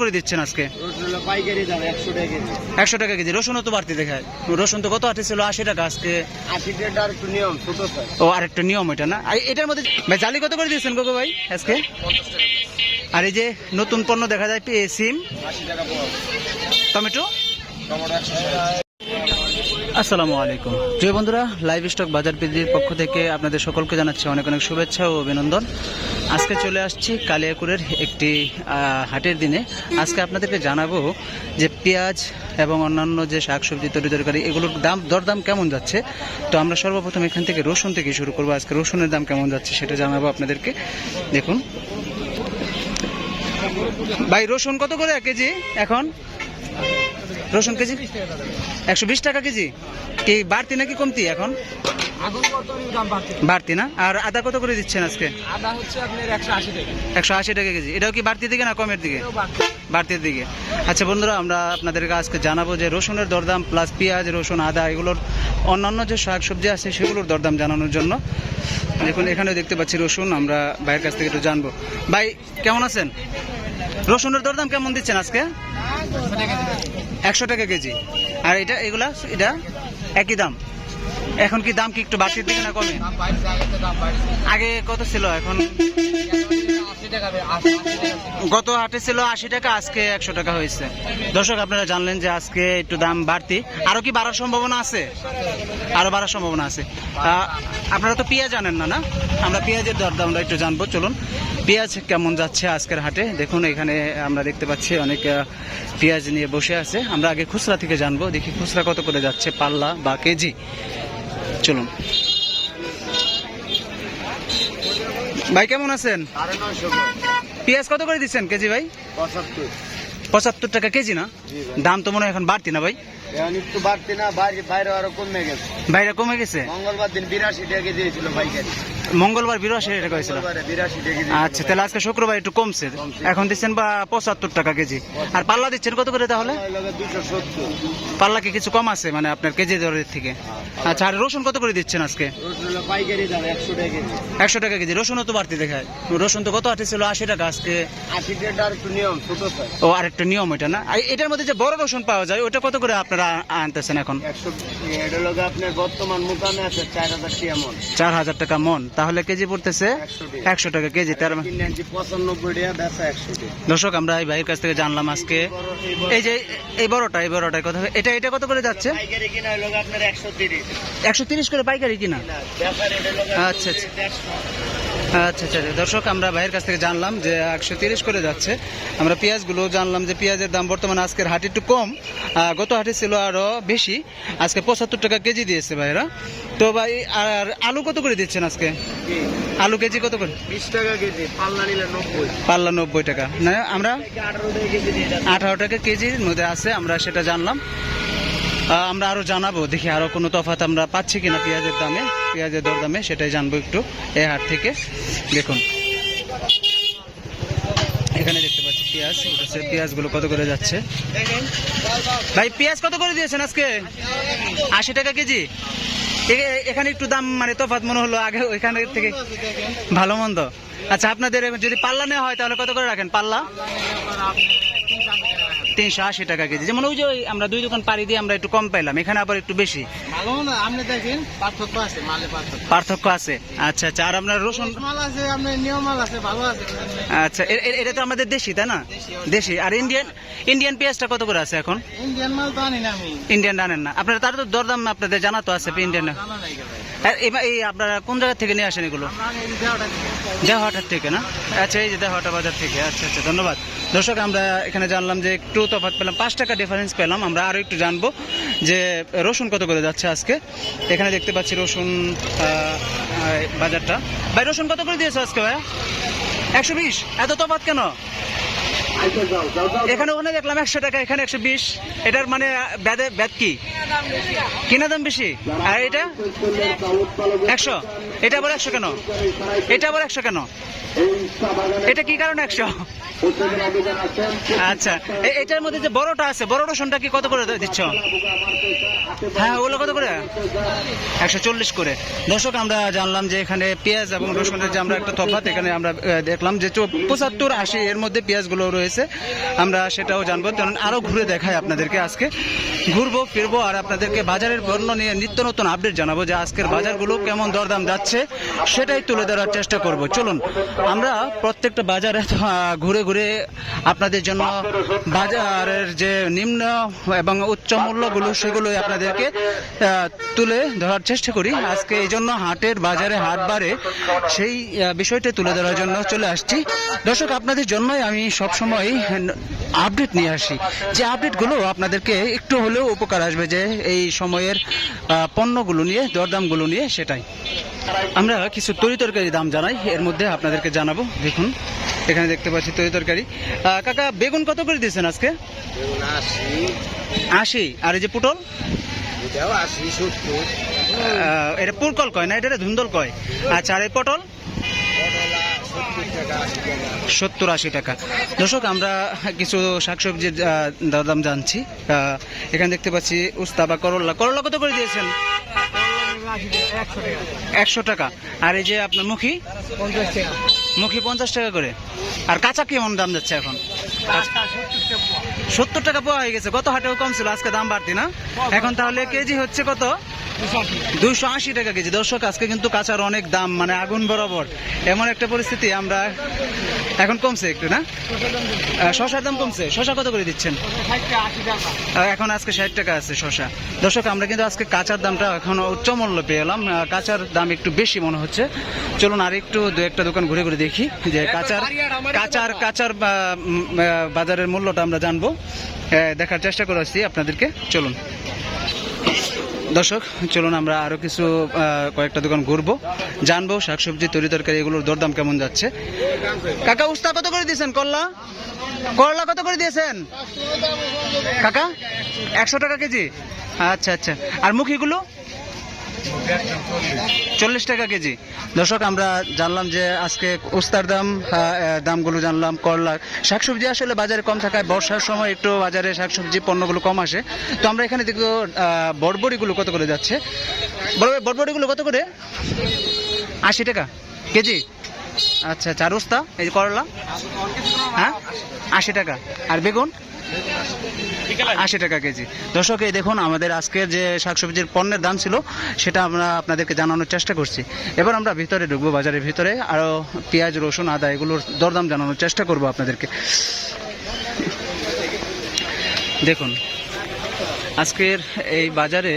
করে দিচ্ছেন আজকে? একশো টাকা কেজি। একশো টাকা কেজি। রসুনও তো বাড়তি দেখায়। রসুন তো কত? আটে ছিল আশি টাকা আজকে। ও আর একটা নিয়ম ও আরেকটা নিয়ম এটা না? এটার মধ্যে ভাই জালি কত করে দিয়েছেন গোগো ভাই আজকে? আর এই যে নতুন পণ্য দেখা যায় পেয়ে সিম। টমেটো? আসসালামু আলাইকুম। জয় বন্ধুরা লাইভ স্টক বাজার পিজির পক্ষ থেকে আপনাদের সকলকে জানাচ্ছি অনেক অনেক শুভেচ্ছা ও অভিনন্দন। আজকে চলে আসছি কালিয়াকুরের একটি হাটের দিনে। আজকে আপনাদেরকে জানাব যে পেঁয়াজ এবং অন্যান্য যে শাকসবজি, তরি তরকারি, এগুলোর দাম, দরদাম কেমন যাচ্ছে? তো আমরা সর্বপ্রথম এখান থেকে রসুন থেকে শুরু করব। আজকে রসুনের দাম কেমন যাচ্ছে সেটা জানাব আপনাদেরকে। দেখুন। ভাই, রসুন কত করে এক কেজি এখন? রসুন কেজি? একশো বিশ টাকা কেজি? কি বাড়তি নাকি কমতি এখন? বাড়তি। না? আর আদা কত করে দিচ্ছেন আজকে? আদা হচ্ছে আপনার একশো আশি টাকা। একশো আশি টাকা কেজি। এটাও কি বাড়তির দিকে না কমের দিকে? বাড়তির দিকে। আচ্ছা বন্ধুরা আমরা আপনাদেরকে আজকে জানাব যে রসুনের দরদাম প্লাস পেঁয়াজ রসুন আদা এগুলোর অন্যান্য যে শাক সবজি আছে সেগুলোর দরদাম জানানোর জন্য। দেখুন এখানে দেখতে পাচ্ছি রসুন। আমরা ভাইয়ের কাছ থেকে একটু জানব। ভাই কেমন আছেন? রসুনের দরদাম কেমন দিচ্ছেন আজকে? একশো টাকা কেজি। আর এটা, এগুলা, এটা একই দাম। এখন কি দাম কি একটু বাড়তির দিকে না কমে? আগে কত ছিল এখন? গত হাটে ছিল আশি টাকা, আজকে একশো টাকা হয়েছে। দর্শক, আপনারা জানলেন যে আজকে একটু দাম বাড়তি। আরও কি বাড়ার সম্ভাবনা আছে? আরও বাড়ার সম্ভাবনা আছে। আপনারা তো পেঁয়াজ জানেন না না? আমরা পেঁয়াজের দর দামটা একটু জানব। চলুন। পেঁয়াজ কেমন যাচ্ছে আজকের হাটে? দেখুন এখানে আমরা দেখতে পাচ্ছি অনেক পেঁয়াজ নিয়ে বসে আছে। আমরা আগে খুচরা থেকে জানব দেখি খুচরা কত করে যাচ্ছে পাল্লা বা কেজি? চলুন। ভাই কেমন আছেন? পেঁয়াজ কত করে দিচ্ছেন কেজি ভাই? পঁচাত্তর টাকা কেজি না? দাম তো মনে হয় এখন বাড়তি না ভাই? একটু বাড়তি না বাইরে বাইরে আরও কমে গেছে। বাইরে কমে গেছে? মঙ্গলবার দিন বিরাশি টাকা কেজি ছিল পাইকারি। মঙ্গলবার বিরাশি টাকা হয়েছিল আচ্ছা তাহলে আজকে শুক্রবার একটু কমছে। এখন দিচ্ছেন বা পঁচাত্তর টাকা কেজি। আর পাল্লা দিচ্ছেন কত করে তাহলে? পাল্লা কি কিছু কম আছে মানে আপনার কেজি দরের থেকে? আচ্ছা আর রসুন কত করে দিচ্ছেন আজকে? একশো টাকা কেজি। রসুনও তো বাড়তি দেখায়। রসুন তো কত আটে ছিল আশি টাকা আজকে? টাকা আর একটু নিয়ম ও এটা না? এটার মধ্যে যে বড় রসুন পাওয়া যায় ওটা কত করে আপনারা আনতেছেন এখন? বর্তমান মুকামে আছে চার হাজার টাকা মন। চার হাজার টাকা মন। তাহলে কেজি পড়তেছে একশো টাকা কেজি তার মানে দর্শক আমরা এই ভাইয়ের কাছ থেকে জানলাম আজকে। এই যে এই বড়টা এই বড়টার কথা। এটা এটা কত করে যাচ্ছে? একশো তিরিশ। করে পাইকারি কিনা? আচ্ছা, আচ্ছা। আচ্ছা আচ্ছা আচ্ছা। দর্শক আমরা ভাইয়ের কাছ থেকে জানলাম যে একশো তিরিশ করে যাচ্ছে। আমরা পেঁয়াজগুলো জানলাম যে পেঁয়াজের দাম বর্তমানে আজকের হাটে একটু কম। গত হাটে ছিল আরও বেশি। আজকে পঁচাত্তর টাকা কেজি দিয়েছে ভাইরা তো ভাই আর আলু কত করে দিচ্ছেন আজকে? আলু কেজি কত করে? বিশ টাকা কেজি পাল্লা নিলে নব্বই। পাল্লা নব্বই টাকা। না আমরা আঠারো টাকা কেজির মধ্যে আছে আমরা সেটা জানলাম। আমরা আরও জানাব, দেখি আরও কোনো তফাৎ আমরা পাচ্ছি কিনা পেঁয়াজের দামে, পেঁয়াজের দর দামে, সেটাই জানব একটু এ হাট থেকে। দেখুন। এখানে দেখতে পাচ্ছি পেঁয়াজ উঠেছে পেঁয়াজগুলো কত করে যাচ্ছে? ভাই, পেঁয়াজ কত করে দিয়েছেন আজকে? আশি টাকা কেজি? এখানে একটু দাম মানে তফাৎ মনে হলো আগে ওইখানে থেকে ভালো মন্দ। আচ্ছা আপনাদের যদি পাল্লা নেওয়া হয় তাহলে কত করে রাখেন? পাল্লা? তিনশো আশি টাকা কেজি। যেমন ওই যে আমরা দুই দোকান পাড়ি দিয়ে আমরা একটু কম পাইলাম এখানে আবার একটু বেশি। আপনি দেখেন পার্থক্য আছে মালে পার্থক্য। পার্থক্য আছে। আচ্ছা আচ্ছা আর আপনার রসুন? মাল আছে আপনার নিয়ম মাল আছে ভালো আছে। আচ্ছা এটা তো আমাদের দেশি তাই না? দেশি আর ইন্ডিয়ান ইন্ডিয়ান পেঁয়াজটা কত করে আছে এখন? ইন্ডিয়ান মাল তো আনি না আমি। ইন্ডিয়ান জানেন না। আপনারা তার তো দরদাম আপনাদের জানা তো আছে ইন্ডিয়ান। এই আপনারা কোন জায়গা থেকে নিয়ে আসেন এগুলো? দেহহাটার থেকে। না? আচ্ছা এই যে দেহহাটা বাজার থেকে। আচ্ছা আচ্ছা ধন্যবাদ। দর্শক, আমরা এখানে জানলাম যে একটু তফাৎ পেলাম, পাঁচ টাকা ডিফারেন্স পেলাম। আমরা আরও একটু জানব যে রসুন কত করে যাচ্ছে আজকে। এখানে দেখতে পাচ্ছি রসুন বাজারটা। ভাই, রসুন কত করে দিয়েছে আজকে ভাই একশো বিশ? এত তফাৎ কেন? এখানে ওখানে দেখলাম একশো টাকা, এখানে একশো বিশ। এটার মানে ব্যাদ কি? কিনা দাম বেশি? আর এটা? একশো? এটা আবার একশো কেন? এটা আবার একশো কেন? এটা কি কারণে একশো? আচ্ছা। এটার মধ্যে যে বড়টা আছে বড় রসুনটা কি কত করে দিচ্ছ? হ্যাঁ ওগুলো কত করে? একশো চল্লিশ করে। দর্শক, আমরা জানলাম যে এখানে পেঁয়াজ এবং রসুনের যে আমরা একটা তফাৎ, এখানে আমরা দেখলাম যে পঁচাত্তর আশি এর মধ্যে পেঁয়াজগুলো রয়েছে। আমরা সেটাও জানব। কারণ আরও ঘুরে দেখাই আপনাদেরকে আজকে। ঘুরবো, ফিরবো আর আপনাদেরকে বাজারের পণ্য নিয়ে নিত্য নতুন আপডেট জানাব যে আজকের বাজারগুলো কেমন দরদাম যাচ্ছে, সেটাই তুলে ধরার চেষ্টা করব। চলুন, আমরা প্রত্যেকটা বাজারে ঘুরে ঘুরে আপনাদের জন্য বাজারের যে নিম্ন এবং উচ্চ মূল্যগুলো সেগুলো আপনাদেরকে তুলে ধরার চেষ্টা করি। আজকে এই জন্য হাটের বাজারে হাট বাড়ে, সেই বিষয়টা তুলে ধরার জন্য চলে আসছি। দর্শক, আপনাদের জন্যই আমি সবসময় আপডেট নিয়ে আসি। যে আপডেটগুলো আপনাদেরকে একটু হলেও উপকার আসবে যে এই সময়ের পণ্যগুলো নিয়ে দরদামগুলো নিয়ে সেটাই। আমরা কিছু তরি তরকারি দাম জানাই এর মধ্যে আপনাদেরকে জানাব। দেখুন এখানে দেখতে পাচ্ছি তরি তরকারি কাকা বেগুন কত করে দিয়েছেন আজকে? আশি। আর এই যে পুটল? এটা পুরকল কয় না? এটা ধুন্দল কয়। আচ্ছা আর এই পটল? সত্তর আশি টাকা। দর্শক, আমরা কিছু শাকসবজির দরদাম জানছি। এখানে দেখতে পাচ্ছি উস্তা বা করল্লা করল্লা কত করে দিয়েছেন? একশো টাকা। আর এই যে আপনার মুখী? মুখী পঞ্চাশ টাকা করে। আর কাঁচা কেমন দাম যাচ্ছে এখন? সত্তর টাকা পাওয়া হয়ে গেছে। গত হাটেও কম ছিল, আজকে দাম বাড়তি না? এখন তাহলে কেজি হচ্ছে কত? দুইশো আশি টাকা কেজি। দর্শক আজকে কিন্তু কাঁচার অনেক দাম মানে আগুন বরাবর। এমন একটা পরিস্থিতি আমরা এখন কমছে একটু না? শশার দাম কমছে। শশা কত করে দিচ্ছেন? এখন আজকে ষাট টাকা আছে শশা। দর্শক আমরা কিন্তু আজকে কাঁচার দামটা এখন উচ্চ মূল্য পেয়ে এলাম। কাঁচার দাম একটু বেশি মনে হচ্ছে। চলুন আর একটু দু একটা দোকান ঘুরে ঘুরে দেখি যে কাঁচার কাঁচার কাঁচার বাজারের মূল্যটা আমরা জানব। দেখার চেষ্টা করে আসছি আপনাদেরকে। চলুন। দর্শক, চলুন আমরা আরও কিছু কয়েকটা দোকান ঘুরবো। জানব শাকসবজি, তরি তরকারি, এগুলোর দরদাম কেমন যাচ্ছে। কাকা উস্তা কত করে দিয়েছেন? করলা? করলা কত করে দিয়েছেন? কাকা, একশো টাকা কেজি? আচ্ছা আচ্ছা। আর মুখিগুলো চল্লিশ টাকা কেজি। দর্শক, আমরা জানলাম যে আজকে উস্তার দাম দামগুলো জানলাম, করলা। শাকসবজি আসলে বাজারে কম থাকায় বর্ষার সময় একটু বাজারে শাকসবজি পণ্যগুলো কম আসে। তো আমরা এখানে দেখব বড়বড়িগুলো কত করে যাচ্ছে। বড় বড়বড়িগুলো কত করে? আশি টাকা কেজি। আচ্ছা আর উস্তা, এই করলা। হ্যাঁ? আশি টাকা। আর বেগুন? আশি টাকা কেজি। দর্শক, এই দেখুন, আমাদের আজকের যে শাকসবজির পণ্যের দাম ছিল, সেটা আমরা আপনাদেরকে জানানোর চেষ্টা করছি। এবার আমরা ভিতরে ঢুকবো, বাজারের ভিতরে। আরও পেঁয়াজ, রসুন, আদা, এগুলোর দরদাম জানানোর চেষ্টা করব আপনাদেরকে। দেখুন, আজকের এই বাজারে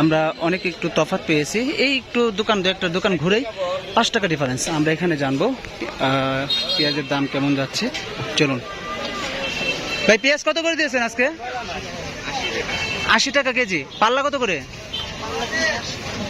আমরা অনেক একটু তফাৎ পেয়েছি। এই একটু দোকান, দু একটা দোকান ঘুরেই পাঁচ টাকা ডিফারেন্স আমরা এখানে জানব পেঁয়াজের দাম কেমন যাচ্ছে। চলুন। ভাই, পেঁয়াজ কত করে দিয়েছেন আজকে? আশি টাকা কেজি। পাল্লা কত করে?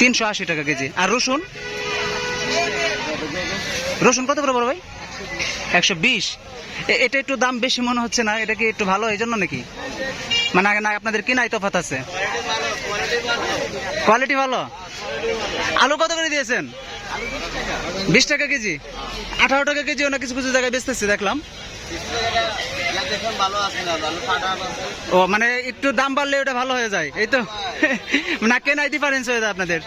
তিনশো আশি টাকা কেজি। আর রসুন? রসুন কত করে বড় ভাই? একশো বিশ। এটা একটু দাম বেশি মনে হচ্ছে না, এটা কি একটু ভালো এই জন্য নাকি? মানে আগে না, আপনাদের কি নাই তফাত আছে। কোয়ালিটি ভালো? আলু কত করে দিয়েছেন? বিশ টাকা কেজি। আঠারো টাকা কেজি না কিছু কিছু জায়গায় বেচতেছি, দেখলাম। ও মানে একটু দাম বাড়লে ওটা ভালো হয়ে যায়। এই তো। না কেনাই ডিফারেন্স হয়ে যায় আপনাদের।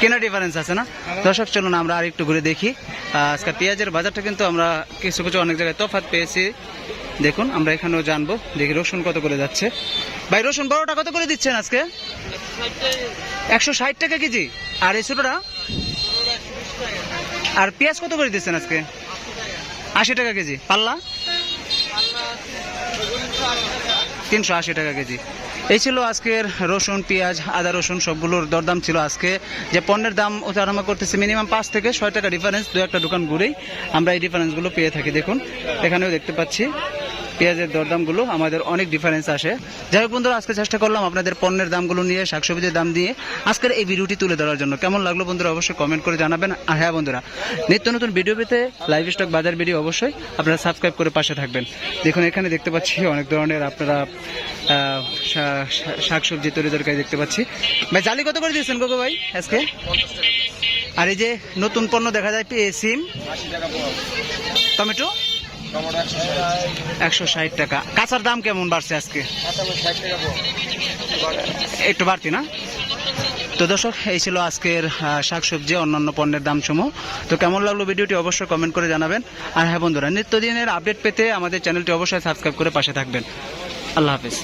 কেনা ডিফারেন্স আছে না? দর্শক, চলুন আমরা আর একটু ঘুরে দেখি। আজকে পেঁয়াজের বাজারটা কিন্তু আমরা কিছু কিছু অনেক জায়গায় তফাৎ পেয়েছি। দেখুন, আমরা এখানেও জানব। দেখি রসুন কত করে যাচ্ছে। ভাই, রসুন বড়টা কত করে দিচ্ছেন আজকে? একশো ষাট টাকা কেজি। আর এই ছোটটা? আর পেঁয়াজ কত করে দিচ্ছেন আজকে? আশি টাকা কেজি। পাল্লা? তিনশো আশি টাকা কেজি। এই ছিল আজকের রসুন, পেঁয়াজ, আদা, রসুন, সবগুলোর দরদাম ছিল আজকে। যে পণ্যের দাম ওঠানামা করতেছে মিনিমাম পাঁচ থেকে ছয় টাকা ডিফারেন্স দু একটা দোকান ঘুরেই আমরা এই ডিফারেন্সগুলো পেয়ে থাকি। দেখুন, এখানেও দেখতে পাচ্ছি। পেঁয়াজের দরদামগুলো আমাদের অনেক ডিফারেন্স আসে। যাই হোক বন্ধুরা আজকে চেষ্টা করলাম আপনাদের পণ্যের দামগুলো নিয়ে শাকসবজির দাম দিয়ে আজকের এই ভিডিওটি তুলে ধরার জন্য। কেমন লাগল বন্ধুরা অবশ্যই কমেন্ট করে জানাবেন। আর হ্যাঁ বন্ধুরা নিত্য নতুন ভিডিও পেতে লাইভ স্টক বাজার ভিডিও অবশ্যই আপনারা সাবস্ক্রাইব করে পাশে থাকবেন। দেখুন এখানে দেখতে পাচ্ছি অনেক ধরনের আপনারা শাকসবজি তরি তরকারি দেখতে পাচ্ছি। ভাই জালি কত করে দিয়েছেন গোগো ভাই আজকে? আর এই যে নতুন পণ্য দেখা যায় সিম টমেটো? একশো ষাট টাকা। কাঁচার দাম কেমন বাড়ছে আজকে। একটু বাড়তি না? তো দর্শক, এই ছিল আজকের শাকসবজি, অন্যান্য পণ্যের দাম সমূহ তো কেমন লাগল ভিডিওটি অবশ্যই কমেন্ট করে জানাবেন। আর হ্যাঁ বন্ধুরা, নিত্যদিনের আপডেট পেতে আমাদের চ্যানেলটি অবশ্যই সাবস্ক্রাইব করে পাশে থাকবেন। আল্লাহ হাফিজ।